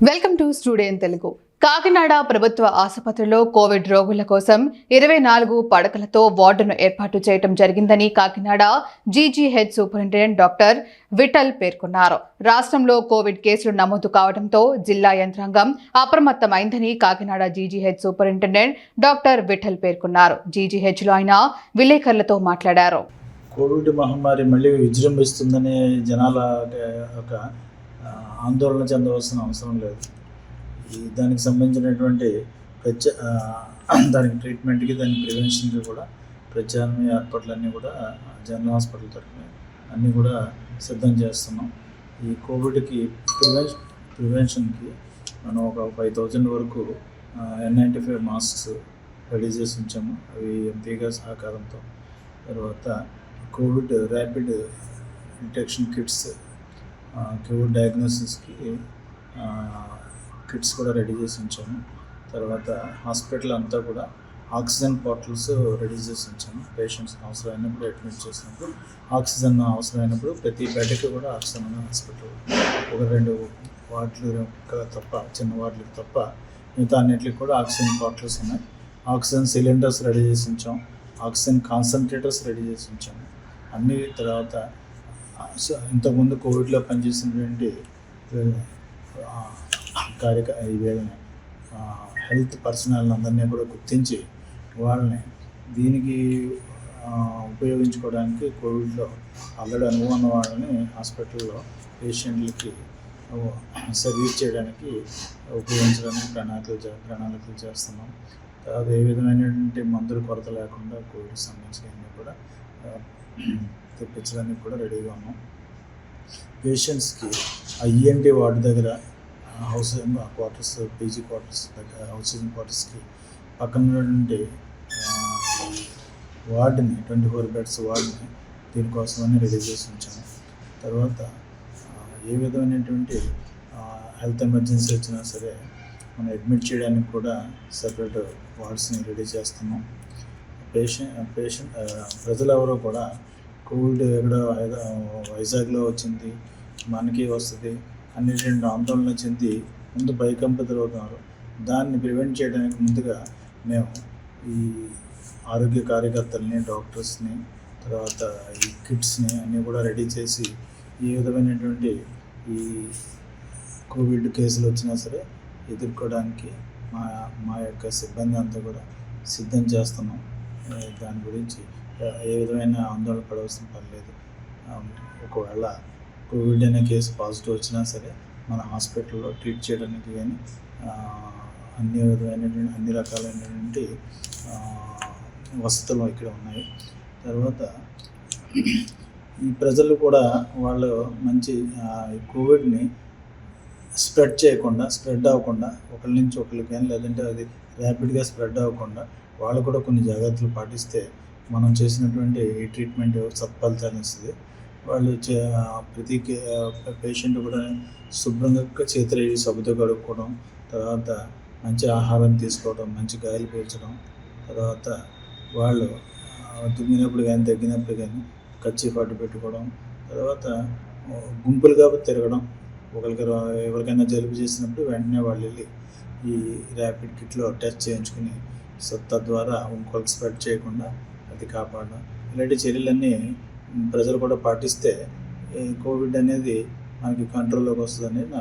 Welcome to student Telugu Kakinada ప్రభుత్వ ఆసుపత్రిలో Covid రోగుల కోసం ఇరవై నాలుగు పడకలతో వార్డును ఏర్పాటు చేయడం జరిగిందని Kakinada GGH superintendent doctor Vittal పేర్కొన్నారు. రాష్ట్రంలో కోవిడ్ కేసులు నమోదు కావడంతో జిల్లా యంత్రాంగం అప్రమత్తమైందని Kakinada GGH superintendent doctor Vittal పేర్కొన్నారు. జీజీహెచ్లో ఆయన విలేకరులతో మాట్లాడారు. కోవిడ్ మహమ్మారి మళ్ళీ విజృంభిస్తుందనే జనాల ఒక ఆందోళన చెందవలసిన అవసరం లేదు. ఈ దానికి సంబంధించినటువంటి ప్రత్యే దానికి ట్రీట్మెంట్కి దాని ప్రివెన్షన్కి కూడా ప్రత్యామ్నాయ ఏర్పాట్లన్నీ కూడా జనరల్ హాస్పిటల్ తరఫున అన్నీ కూడా సిద్ధం చేస్తున్నాం. ఈ కోవిడ్కి ప్రివెన్ ప్రివెన్షన్కి మనం ఒక ఫైవ్ థౌజండ్ వరకు N ninety five masks ready చేసి ఉంచాము. అవి ఎంపీగా సహకారంతో. తర్వాత Covid rapid detection kits Covid డయాగ్నోసిస్కి kits కూడా రెడీ చేసి ఉంచాము. తర్వాత హాస్పిటల్ అంతా కూడా ఆక్సిజన్ బాటిల్స్ రెడీ చేసి ఉంచాము. పేషెంట్స్ అవసరమైనప్పుడు అడ్మిట్ చేసినప్పుడు ఆక్సిజన్ అవసరమైనప్పుడు ప్రతి బెడ్కి కూడా ఆక్సిజన్ ఉన్న హాస్పిటల్ ఒక రెండు వార్డులు తప్ప చిన్న వార్డులకు తప్ప మిగతా అన్నిటికి కూడా ఆక్సిజన్ బాటిల్స్ ఉన్నాయి. ఆక్సిజన్ సిలిండర్స్ రెడీ చేసి ఉంచాం. ఆక్సిజన్ కాన్సన్ట్రేటర్స్ రెడీ చేసి ఉంచాము. అన్ని తర్వాత ఇంతకుముందు కోవిడ్లో పనిచేసినటువంటి కార్యక హెల్త్ పర్సనల్ అందరినీ కూడా గుర్తించి వాళ్ళని దీనికి ఉపయోగించుకోవడానికి కోవిడ్లో ఆల్రెడీ అనుభవం ఉన్న వాళ్ళని హాస్పిటల్లో పేషెంట్లకి సర్వీస్ చేయడానికి ఉపయోగించడానికి ప్రణాళికలు చే- ప్రణాళికలు చేస్తున్నాం. తర్వాత ఏ విధమైనటువంటి మందుల కొరత లేకుండా కోవిడ్ సంబంధించిన కూడా తెప్పించడానికి కూడా రెడీగా ఉన్నాం. పేషెంట్స్కి ఆ ఈఎన్టీ వార్డు దగ్గర హౌస్ క్వార్టర్స్ పీజీ క్వార్టర్స్ దగ్గర హౌసింగ్ క్వార్టర్స్కి పక్కన ఉన్నటువంటి వార్డుని ట్వంటీ ఫోర్ బెడ్స్ వార్డుని దీనికోసమని రెడీ చేసి ఉంచాము. తర్వాత ఏ విధమైనటువంటి హెల్త్ ఎమర్జెన్సీ వచ్చినా సరే మనం అడ్మిట్ చేయడానికి కూడా సపరేట్ వార్డ్స్ని రెడీ చేస్తున్నాం. పేషెంట్ పేషెంట్ ప్రజలు ఎవరో కూడా కోవిడ్ ఎక్కడ వైజాగ్లో వచ్చింది మనకి వస్తుంది అన్నిటిని ఆందోళన చెంది ముందు భయకంప తిరుగుతున్నారు. దాన్ని ప్రివెంట్ చేయడానికి ముందుగా మేము ఈ ఆరోగ్య కార్యకర్తల్ని డాక్టర్స్ని తర్వాత ఈ కిట్స్ని అన్నీ కూడా రెడీ చేసి ఏ విధమైనటువంటి ఈ కోవిడ్ కేసులు వచ్చినా సరే ఎదుర్కోవడానికి మా మా యొక్క సిబ్బంది అంతా కూడా సిద్ధం చేస్తున్నాం. దాని గురించి ఏ విధమైన ఆందోళన పడవలసిన పని లేదు. ఒకవేళ కోవిడ్ అనే కేసు పాజిటివ్ వచ్చినా సరే మన హాస్పిటల్లో ట్రీట్ చేయడానికి కానీ అన్ని విధమైనటువంటి అన్ని రకాలైనటువంటి వసతులు ఇక్కడ ఉన్నాయి. తర్వాత ఈ ప్రజలు కూడా వాళ్ళు మంచి కోవిడ్ని స్ప్రెడ్ చేయకుండా స్ప్రెడ్ అవ్వకుండా ఒకరి నుంచి ఒకరికి కానీ లేదంటే అది ర్యాపిడ్గా స్ప్రెడ్ అవ్వకుండా వాళ్ళు కూడా కొన్ని జాగ్రత్తలు పాటిస్తే మనం చేసినటువంటి ట్రీట్మెంట్ సత్ఫలితాన్ని ఇస్తుంది. వాళ్ళు చే ప్రతి పేషెంట్ కూడా శుభ్రంగా చేతులు వేసి సబ్బుతో కడుక్కోవడం తర్వాత మంచి ఆహారం తీసుకోవడం మంచి గాలి పీల్చడం తర్వాత వాళ్ళు తుమ్మినప్పుడు కానీ తగ్గినప్పుడు కానీ కచ్చి పాటు పెట్టుకోవడం తర్వాత గుంపులుగా తిరగడం. ఒకరికి రా- ఎవరికైనా జలుబు చేసినప్పుడు వెంటనే వాళ్ళు వెళ్ళి ఈ ర్యాపిడ్ కిట్లో టెస్ట్ చేయించుకుని సో తద్వారా ఇంకొకరికి స్ప్రెడ్ చేయకుండా అది కాపాడడం. ఇలాంటి చర్యలన్నీ ప్రజలు కూడా పాటిస్తే కోవిడ్ అనేది మనకి కంట్రోల్లోకి వస్తుందనేది నా